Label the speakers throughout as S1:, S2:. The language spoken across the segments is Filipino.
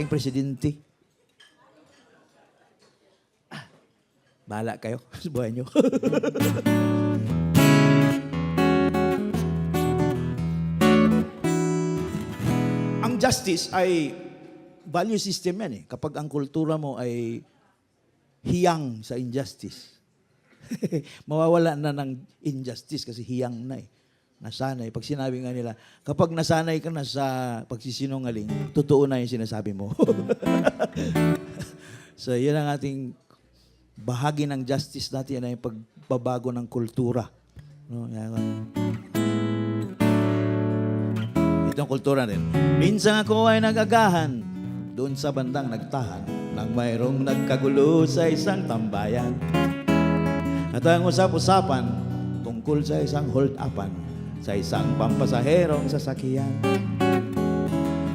S1: inyong presidente. Ah, Bahala kayo sa buhay nyo. ang justice ay value system yan eh. Kapag ang kultura mo ay hiyang sa injustice, mawawala na ng injustice kasi hiyang na eh. Nasanay. Pag sinabi nga nila, kapag nasanay ka na sa pagsisinungaling, totoo na yung sinasabi mo. so, yun ang ating bahagi ng justice natin ay pagbabago ng kultura. No? Yan, Itong kultura rin. Minsan ako ay nagagahan doon sa bandang nagtahan nang mayroong nagkagulo sa isang tambayan. At ang usap-usapan tungkol sa isang hold-upan sa isang pampasaherong sasakyan.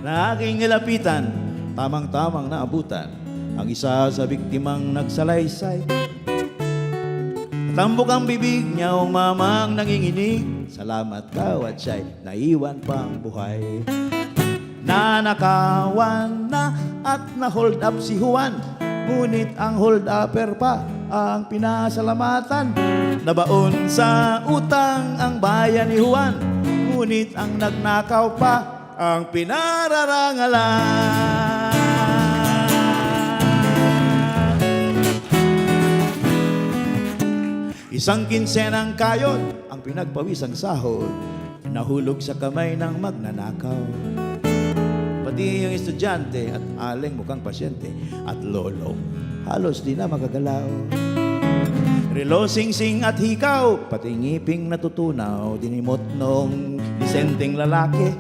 S1: Na aking nilapitan, tamang-tamang naabutan ang isa sa biktimang nagsalaysay. Tambok ang bibig niya, umamang nanginginig. Salamat daw at siya'y naiwan pang buhay. Nanakawan na at na-hold up si Juan. Ngunit ang hold upper pa ang pinasalamatan. Nabaon sa utang ang bayan ni Juan. Ngunit ang nagnakaw pa ang pinararangalan. Isang kinsenang kayod ang pinagpawisang sahod. Nahulog sa kamay ng magnanakaw. Pati yung estudyante at aling mukhang pasyente at lolo, halos di na makagalaw. Relo, sing-sing at hikaw, pati ngiping natutunaw, dinimot nung disenteng lalaki.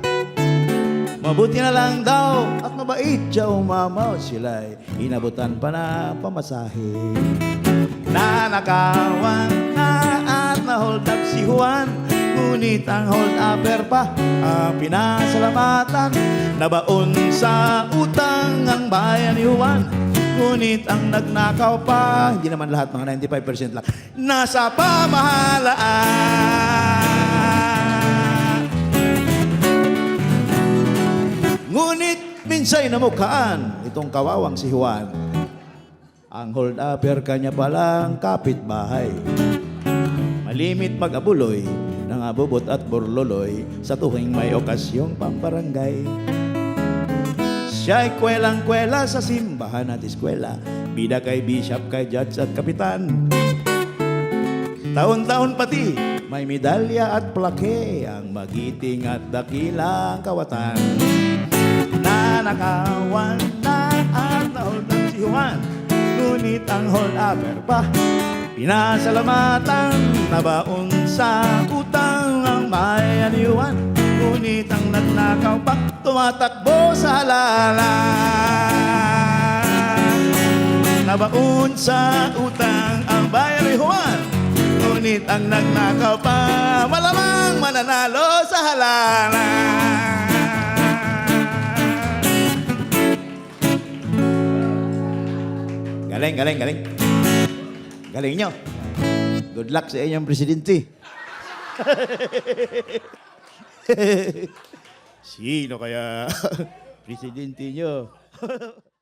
S1: Mabuti na lang daw at mabait siya umamaw sila'y inabutan pa na pamasahe. Nanakawan na at na-hold up si Juan Ngunit ang hold upper pa ang pinasalamatan. Nabaon sa utang ang bayan ni Juan. Ngunit ang nagnakaw pa Hindi naman lahat, mga 95% lang. Nasa pamahalaan. Ngunit minsay namukhaan itong kawawang si Juan. Ang hold upper kanya palang kapitbahay. Malimit mag-abuloy ng abubot at burloloy sa tuwing may okasyong pambarangay. Siya'y kwelang-kwela sa simbahan at eskwela, bida kay bishop, kay judge at kapitan. Taon-taon pati, may medalya at plake ang magiting at dakilang kawatan. Nanakawan na at na-hold up si Juan, ngunit ang hold upper pa Pinasalamatan nabaon sa utang ang bayan ni Juan Ngunit ang nagnakaw pa tumatakbo sa halalan Nabaon sa utang ang Juan Ngunit ang nagnakaw pa malamang mananalo sa halalan Galing, galing, galing. Galing nyo. Good luck sa inyong presidente. Sino kaya presidente nyo?